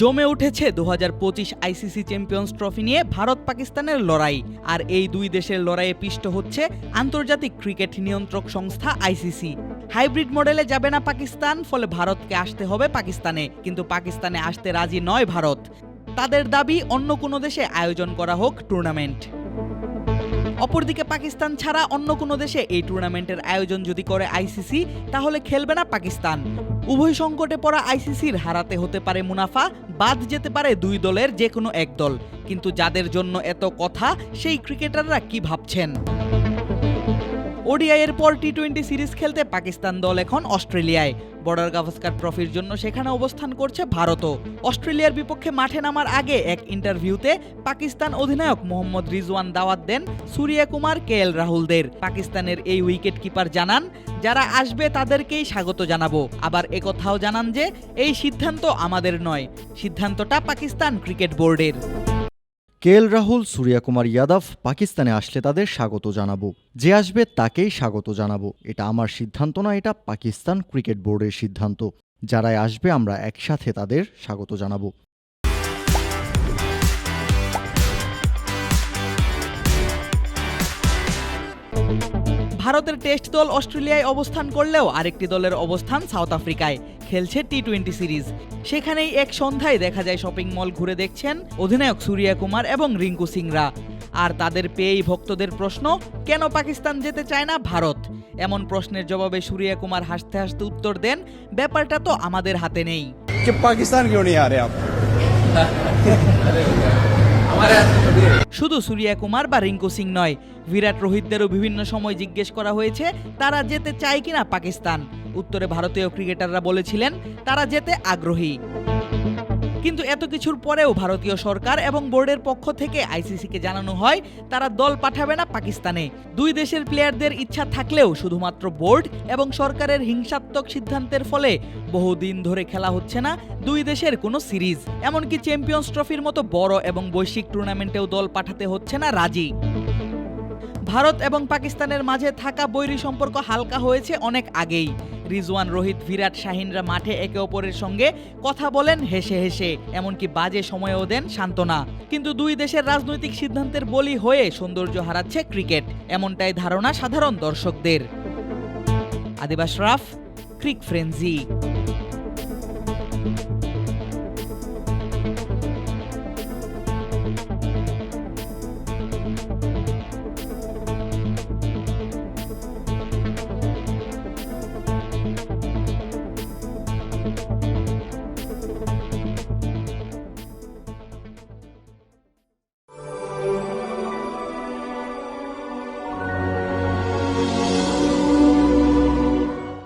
জমে উঠেছে দু হাজার পঁচিশ আইসিসি চ্যাম্পিয়ন্স ট্রফি নিয়ে ভারত পাকিস্তানের লড়াই। আর এই দুই দেশের লড়াইয়ে পিষ্ট হচ্ছে আন্তর্জাতিক ক্রিকেট নিয়ন্ত্রক সংস্থা আইসিসি। হাইব্রিড মডেলে যাবে না পাকিস্তান, ফলে ভারতকে আসতে হবে পাকিস্তানে। কিন্তু পাকিস্তানে আসতে রাজি নয় ভারত। তাদের দাবি, অন্য কোনো দেশে আয়োজন করা হোক টুর্নামেন্ট। অপরদিকে পাকিস্তান ছাড়া অন্য কোনো দেশে এই টুর্নামেন্টের আয়োজন যদি করে আইসিসি, তাহলে খেলবে না পাকিস্তান। উভয় সংকটে পড়া আইসিসির হারাতে হতে পারে মুনাফা, বাদ যেতে পারে দুই দলের যে কোনো এক দল। কিন্তু যাদের জন্য এত কথা, সেই ক্রিকেটাররা কি ভাবছেন? ওডিআই এর পর টি টোয়েন্টি সিরিজ খেলতে পাকিস্তান দল এখন অস্ট্রেলিয়ায়। বর্ডার গাভাস্কার ট্রফির জন্য সেখানে অবস্থান করছে ভারতও। অস্ট্রেলিয়ার বিপক্ষে মাঠে নামার আগে এক ইন্টারভিউতে পাকিস্তান অধিনায়ক মোহাম্মদ রিজওয়ান দাওয়াত দেন সূর্যা কুমার কে এল রাহুলদের। পাকিস্তানের এই উইকেট কিপার জানান, যারা আসবে তাদেরকেই স্বাগত জানাব। আবার একথাও জানান যে, এই সিদ্ধান্ত আমাদের নয়। সিদ্ধান্তটা পাকিস্তান ক্রিকেট বোর্ডের। কেএল রাহুল সূর্যাকুমার ইয়াদব পাকিস্তানে আসলে তাদের স্বাগত জানাব। যে আসবে তাকেই স্বাগত জানাব। এটা আমার সিদ্ধান্ত না, এটা পাকিস্তান ক্রিকেট বোর্ডের সিদ্ধান্ত। যারাই আসবে, আমরা একসাথে তাদের স্বাগত জানাব। ভারতের টেস্ট দল অস্ট্রেলিয়ায় অবস্থান করলেও আরেকটি দলের অবস্থান সাউথ আফ্রিকায় খেলছে টি টোয়েন্টি সিরিজ। সেখানেই এক সন্ধ্যায় দেখা যায় শপিং মল ঘুরে দেখছেন অধিনায়ক সূর্যা কুমার এবং রিঙ্কু সিংরা। আর তাদের পেয়েই ভক্তদের প্রশ্ন কেন পাকিস্তান যেতে চায় না ভারত? এমন প্রশ্নের জবাবে সূর্যা কুমার হাসতে হাসতে উত্তর দেন ব্যাপারটা তো আমাদের হাতে নেই। পাকিস্তান কেউ নিয়ে আরে শুধু সূর্যা কুমার বা রিঙ্কু সিং নয়, বিরাট রোহিতদেরও বিভিন্ন সময় জিজ্ঞেস করা হয়েছে, তারা যেতে চায় কিনা পাকিস্তান? উত্তরে ভারতীয় ক্রিকেটাররা বলেছিলেন, তারা যেতে আগ্রহী। কিন্তু এত কিছুর পরেও ভারতীয় সরকার এবং বোর্ডের পক্ষ থেকে আইসিসিকে জানানো হয়, তারা দল পাঠাবে না পাকিস্তানে। দুই দেশের প্লেয়ারদের ইচ্ছা থাকলেও শুধুমাত্র বোর্ড এবং সরকারের হিংসাত্মক সিদ্ধান্তের ফলে বহুদিন ধরে খেলা হচ্ছে না দুই দেশের কোনো সিরিজ। এমনকি চ্যাম্পিয়ন্স ট্রফির মতো বড় এবং বৈশ্বিক টুর্নামেন্টেও দল পাঠাতে হচ্ছে না রাজি। ভারত এবং পাকিস্তানের মাঝে থাকা বৈরী সম্পর্ক হালকা হয়েছে অনেক আগেই। রিজওয়ান রোহিত বিরাট শাহিনরা মাঠে একে অপরের সঙ্গে কথা বলেন হেসে হেসে, এমনকি বাজে সময়েও দেন সান্ত্বনা। কিন্তু দুই দেশের রাজনৈতিক সিদ্ধান্তের বলি হয়ে সৌন্দর্য হারাচ্ছে ক্রিকেট, এমনটাই ধারণা সাধারণ দর্শকদের। আদিবাস রাফ, ক্রিক ফ্রেন্জি।